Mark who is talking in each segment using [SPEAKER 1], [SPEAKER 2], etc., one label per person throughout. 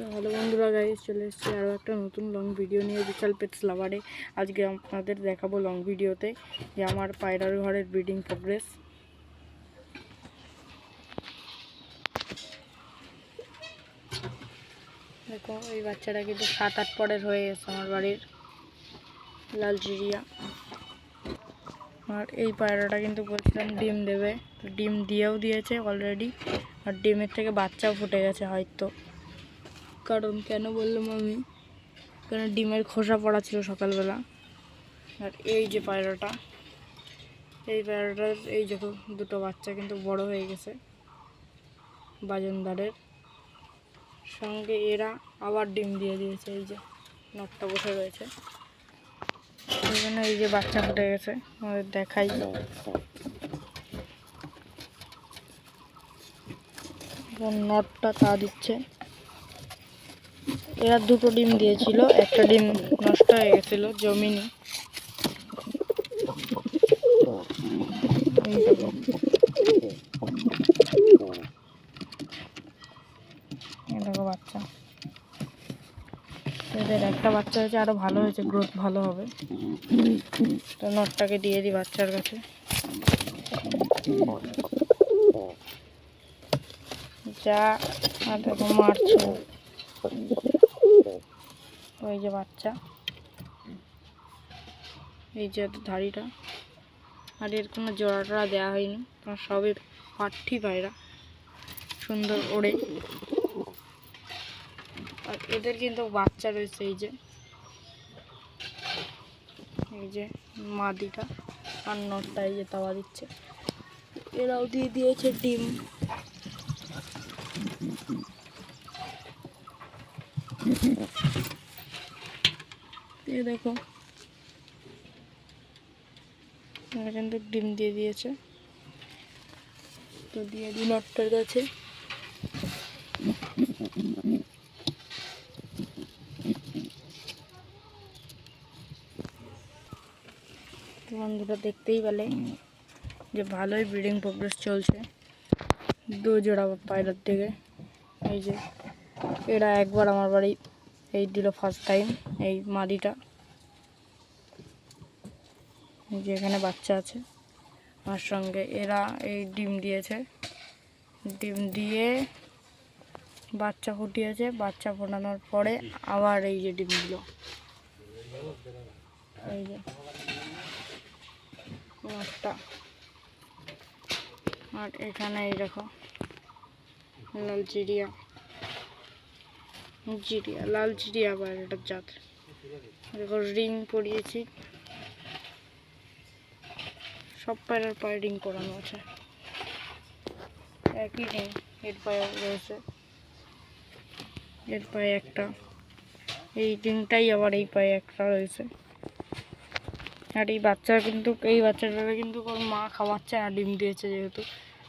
[SPEAKER 1] তো হ্যালো বন্ধুরা গাইজ চলে এসেছি আরও একটা নতুন লং ভিডিও নিয়ে বিশাল পেটস লাভারে আজকে আপনাদের দেখাবো লং ভিডিওতে যে আমার পায়রার ঘরের ব্রিডিং প্রোগ্রেস দেখো, এই বাচ্চাটা কিন্তু সাত আট পরের হয়ে গেছে আমার বাড়ির লাল চিড়িয়া আর এই পায়রাটা কিন্তু বলছিলাম ডিম দেবে ডিম দিয়েও দিয়েছে অলরেডি আর ডিমের থেকে বাচ্চাও ফুটে গেছে হয়তো। কারণ কেন বললাম আমি? কেন ডিমের খোসা পড়া ছিল সকালবেলা? আর এই যে পায়রাটা, এই পায়রাটার, এই দেখো, দুটো বাচ্চা কিন্তু বড় হয়ে গেছে, বাজনদারের। সঙ্গে এরা আবার ডিম দিয়ে দিয়েছে, এই যে নটটা বসে রয়েছে। এই জন্য এই যে বাচ্চা ফুটে গেছে আমাদের দেখাই। নটটা তা দিচ্ছে। এরা দুটো ডিম দিয়েছিল, একটা ডিম নষ্ট হয়ে গেছিল জমিনি। দেখো। বাচ্চা। এদের একটা বাচ্চা হয়েছে, আরও ভালো হয়েছে গ্রোথ ভালো হবে। তো নটটাকে দিয়ে দিই বাচ্চার কাছে। যা, আর দেখো মারছে। ওই যে বাচ্চা। এই যে ধাড়িটা। আর এর কোনো জোড়া টোড়া দেওয়া হয়নি। কারণ সবই পাঠি পায়রা। সুন্দর ওড়ে। আর এদের কিন্তু বাচ্চা রয়েছে এই যে। এই যে মাদিটা। আর নটটা এই যে তাওয়া দিচ্ছে। এরাও দিয়ে দিয়েছে ডিম। এই দেখো। কিন্তু ডিম দিয়ে দিয়েছে। তো দিয়ে দিই নটটার কাছে। তো বন্ধুরা দেখতেই পেলে যে ভালোই ব্রিডিং প্রোগ্রেস চলছে। দু জোড়া পায়রার থেকে। এই যে এরা একবার আমার বাড়ি, এই দিল ফার্স্ট টাইম এই মাদিটা। যে এখানে বাচ্চা আছে। আমার সঙ্গে এরা এই ডিম দিয়েছে। ডিম দিয়ে বাচ্চা ফুটিয়েছে। বাচ্চা ফোটানোর পরে আবার এই যে ডিম দিল। এই যে আর এখানে এই দেখো চিড়িয়া। জিরিয়া, লাল জিরিয়া পায়রাটার জাত। দেখো, রিং পরিয়েছি। সব পায়রার পায়ে রিং করানো আছে। একই রিং, এর পায়ে রয়েছে। এর পায়ে একটা। এই রিংটাই আবার এই পায়ে একটা রয়েছে। আর এই বাচ্চা কিন্তু, এই বাচ্চাটাকে কিন্তু ওর মা খাওয়াচ্ছে আর ডিম দিয়েছে যেহেতু।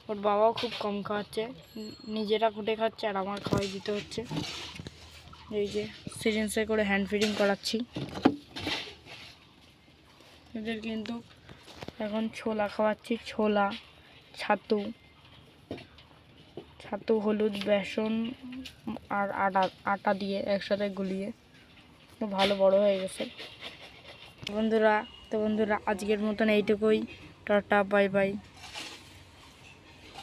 [SPEAKER 1] ওর বাবাও খুব কম খাওয়াচ্ছে। নিজেরা ফুটে খাচ্ছে আর আমার খাওয়াই দিতে হচ্ছে। এই যে সিরিঞ্জে করে হ্যান্ড ফিডিং করাচ্ছি। এদের কিন্তু এখন ছোলা খাওয়াচ্ছি, ছোলা, ছাতু ছাতু, হলুদ, বেসন আর আটা আটা দিয়ে একসাথে গুলিয়ে ভালো বড় হয়ে গেছে। বন্ধুরা, তো বন্ধুরা, আজকের মতন এইটুকুই। Tata, bye bye.